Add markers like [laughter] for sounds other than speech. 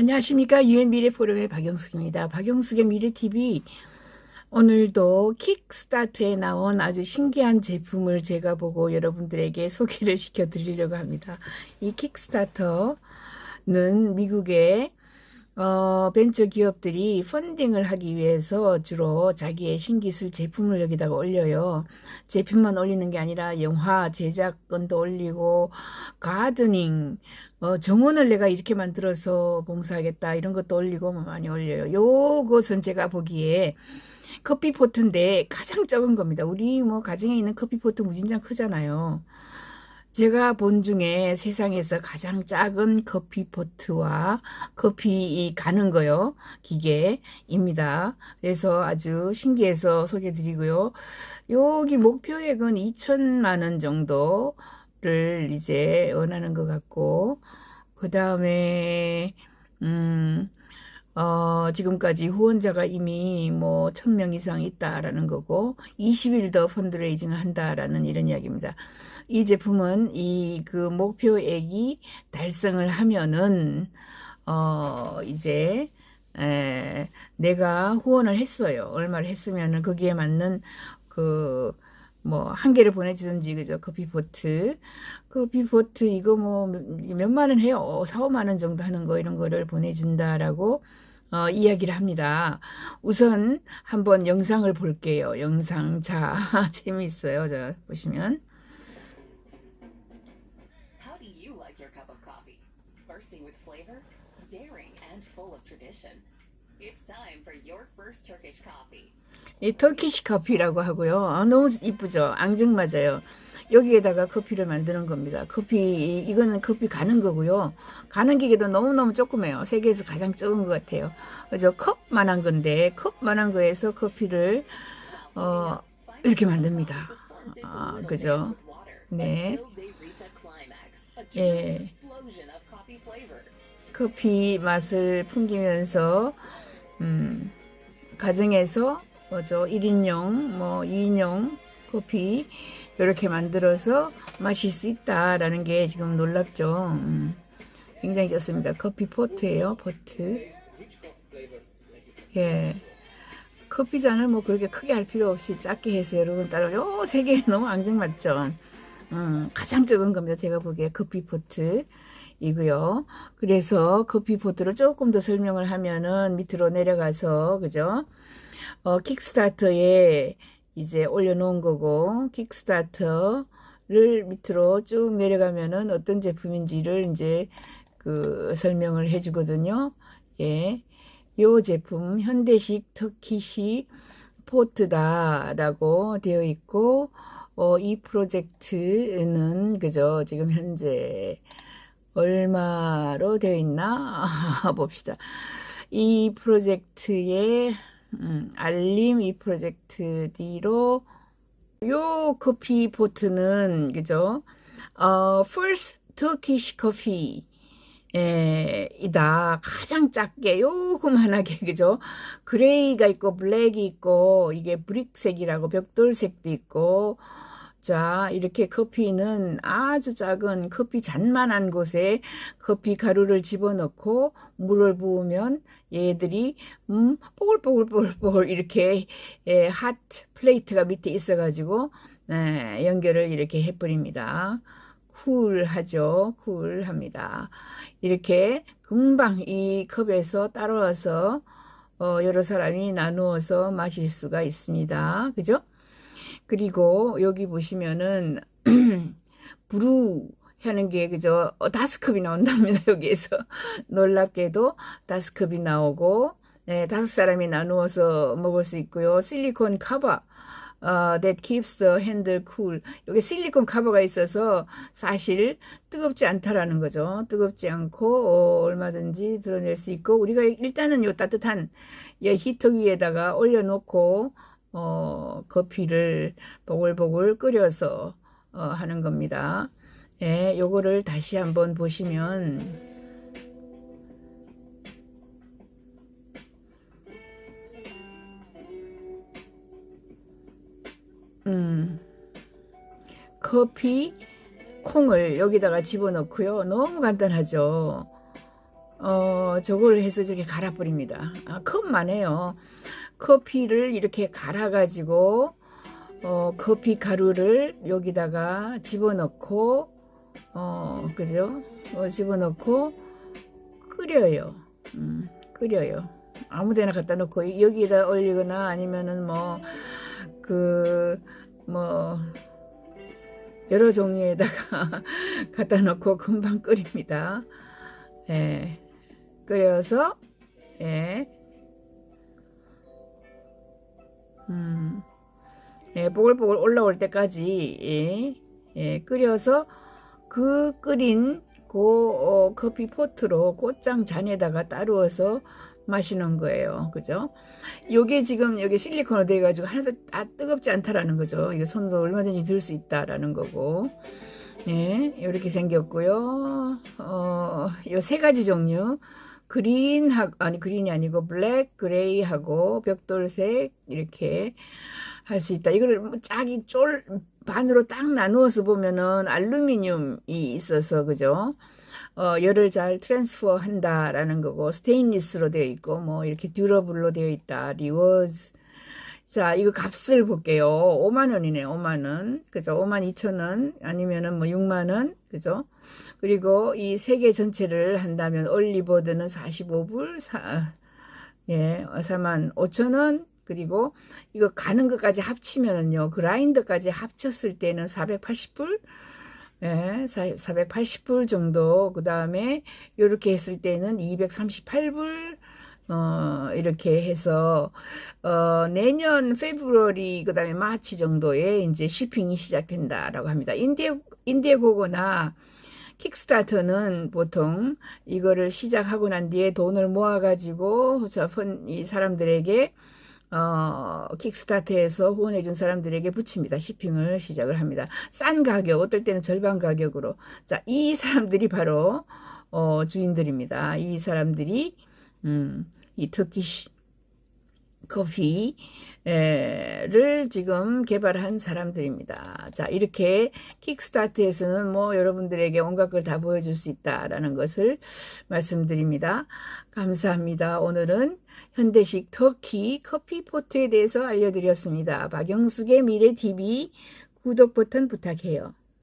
안녕하십니까 유엔 미래 포럼의 박영숙입니다. 박영숙의 미래 TV 오늘도 킥스타트에 나온 아주 신기한 제품을 제가 보고 여러분들에게 소개를 시켜 드리려고 합니다. 이 킥스타터는 미국의 어, 벤처 기업들이 펀딩을 하기 위해서 주로 자기의 신기술 제품을 여기다가 올려요. 제품만 올리는 게 아니라 영화 제작권도 올리고 가드닝, 어, 정원을 내가 이렇게 만들어서 봉사하겠다 이런 것도 올리고 뭐 많이 올려요. 요것은 제가 보기에 커피포트인데 가장 적은 겁니다. 우리 뭐 가정에 있는 커피포트 무진장 크잖아요. 제가 본 중에 세상에서 가장 작은 커피포트와 커피 가는 거요. 기계입니다. 그래서 아주 신기해서 소개 드리고요. 여기 목표액은 2천만 원 정도를 이제 원하는 것 같고, 그 다음에, 음, 어, 지금까지 후원자가 이미 뭐, 천 명 이상 있다라는 거고, 20일 더 펀드레이징을 한다라는 이런 이야기입니다. 이 제품은 이 그 목표액이 달성을 하면은, 어, 이제, 에, 내가 후원을 했어요. 얼마를 했으면은 거기에 맞는 그, 뭐, 한 개를 보내주든지, 그죠? 커피포트. 커피포트, 이거 뭐, 몇만 원 해요. 4, 5만 원 정도 하는 거, 이런 거를 보내준다라고, 어, 이야기를 합니다. 우선 한번 영상을 볼게요. 영상. 자, [laughs] 재미있어요. 자, 보시면. How do you like your cup of coffee? Bursting with flavor? Daring and full of tradition? It's time for your first Turkish coffee. 이 터키시 커피라고 하고요. 아, 너무 이쁘죠? 앙증맞아요. 여기에다가 커피를 만드는 겁니다. 커피, 이거는 커피 가는 거고요. 가는 기계도 너무너무 조그매요. 세계에서 가장 적은 것 같아요. 그죠? 컵만한 건데, 컵만한 거에서 커피를, 어, 이렇게 만듭니다. 아, 그죠? 네. 예. 커피 맛을 풍기면서 음, 가정에서 뭐죠 1인용 뭐 2인용 커피 이렇게 만들어서 마실 수 있다라는 게 지금 놀랍죠. 음, 굉장히 좋습니다. 커피 포트예요, 포트. 예. 커피 잔을 뭐 그렇게 크게 할 필요 없이 작게 해서 여러분 따라 요세 개 [laughs] 너무 앙증맞죠. 음, 가장 적은 겁니다. 제가 보기에 커피 포트. 이고요. 그래서 커피 포트를 조금 더 설명을 하면은 밑으로 내려가서 그죠? 어, 킥스타터에 이제 올려놓은 거고 킥스타터를 밑으로 쭉 내려가면은 어떤 제품인지를 이제 그 설명을 해주거든요. 예, 요 제품 현대식 터키식 포트다라고 되어 있고 어, 이 프로젝트는 그죠? 지금 현재 얼마로 되어 있나 [laughs] 봅시다. 이 프로젝트의 음, 알림 이 프로젝트 뒤로 요 커피 포트는 그죠? 어, first Turkish coffee 에, 이다. 가장 작게, 요그만하게, [laughs] 그죠? 그레이가 있고, 블랙이 있고, 이게 브릭색이라고, 벽돌색도 있고, 자, 이렇게 커피는 아주 작은 커피 잔만한 곳에 커피 가루를 집어넣고 물을 부으면 얘들이 음, 뽀글뽀글뽀글뽀글 이렇게 에, 핫 플레이트가 밑에 있어 가지고 네, 연결을 이렇게 해 버립니다. 쿨하죠. 쿨합니다. 이렇게 금방 이 컵에서 따라와서 어, 여러 사람이 나누어서 마실 수가 있습니다. 그죠? 그리고 여기 보시면은 [clears throat] 브루 하는 게 그죠 어, 다섯 컵이 나온답니다 [laughs] 여기에서 놀랍게도 다섯 컵이 나오고 네, 다섯 사람이 나누어서 먹을 수 있고요 실리콘 카바 어, that keeps the handle cool. 여기 실리콘 카버가 있어서 사실 뜨겁지 않다라는 거죠. 뜨겁지 않고 어, 얼마든지 드러낼 수 있고 우리가 일단은 요 따뜻한 이 히터 위에다가 올려놓고 어, 커피를 보글보글 끓여서 어, 하는 겁니다. 예, 요거를 다시 한번 보시면 음, 커피 콩을 여기다가 집어넣고요. 너무 간단하죠. 어, 저걸 해서 저렇게 갈아버립니다. 아, 컵만 해요. 커피를 이렇게 갈아가지고, 어, 커피 가루를 여기다가 집어넣고, 어, 그죠? 어, 집어넣고, 끓여요. 음, 끓여요. 아무 데나 갖다 놓고, 여기다 올리거나 아니면은 뭐, 그, 뭐, 여러 종류에다가 [laughs] 갖다 놓고 금방 끓입니다. 예. 끓여서, 예. 음, 예, 보글보글 올라올 때까지, 예, 예, 끓여서 그 끓인 그 어, 커피 포트로 꽃장 잔에다가 따루어서 마시는 거예요. 그죠? 요게 지금 여기 실리콘으로 돼 가지고 하나도 아, 뜨겁지 않다라는 거죠. 이거 손으로 얼마든지 들 수 있다라는 거고. 예, 이렇게 생겼고요. 어, 요 세 가지 종류. 그린 하 아니 그린이 아니고 블랙, 그레이하고 벽돌색 이렇게 할 수 있다. 이거를 뭐 짝이 쫄 반으로 딱 나누어서 보면은 알루미늄이 있어서 그죠? 어, 열을 잘 트랜스퍼 한다라는 거고 스테인리스로 되어 있고 뭐 이렇게 듀러블로 되어 있다. 리워즈 자, 이거 값을 볼게요. 5만 원이네, 5만 원. 그죠? 5만 2천 원 아니면은 뭐 6만 원. 그죠? 그리고 이 세 개 전체를 한다면 올리버드는 45불, 사, 예, 4만 5천 원. 그리고 이거 가는 것까지 합치면은요, 그라인더까지 합쳤을 때는 480불. 예, 480불 정도. 그 다음에 요렇게 했을 때는 238불. 어, 이렇게 해서, 어, 내년 페브루아리, 그 다음에 마치 정도에 이제 쉬핑이 시작된다라고 합니다. 인디에, 인디에고거나 킥스타터는 보통 이거를 시작하고 난 뒤에 돈을 모아가지고, 저, 펀- 이 사람들에게, 어, 킥스타트에서 후원해준 사람들에게 붙입니다. 쇼핑을 시작을 합니다. 싼 가격, 어떨 때는 절반 가격으로. 자, 이 사람들이 바로, 어, 주인들입니다. 이 사람들이, 음, 이 터키시 커피를 지금 개발한 사람들입니다. 자, 이렇게 킥스타트에서는 뭐 여러분들에게 온갖 걸 다 보여줄 수 있다라는 것을 말씀드립니다. 감사합니다. 오늘은 현대식 터키 커피 포트에 대해서 알려드렸습니다. 박영숙의 미래 TV 구독 버튼 부탁해요.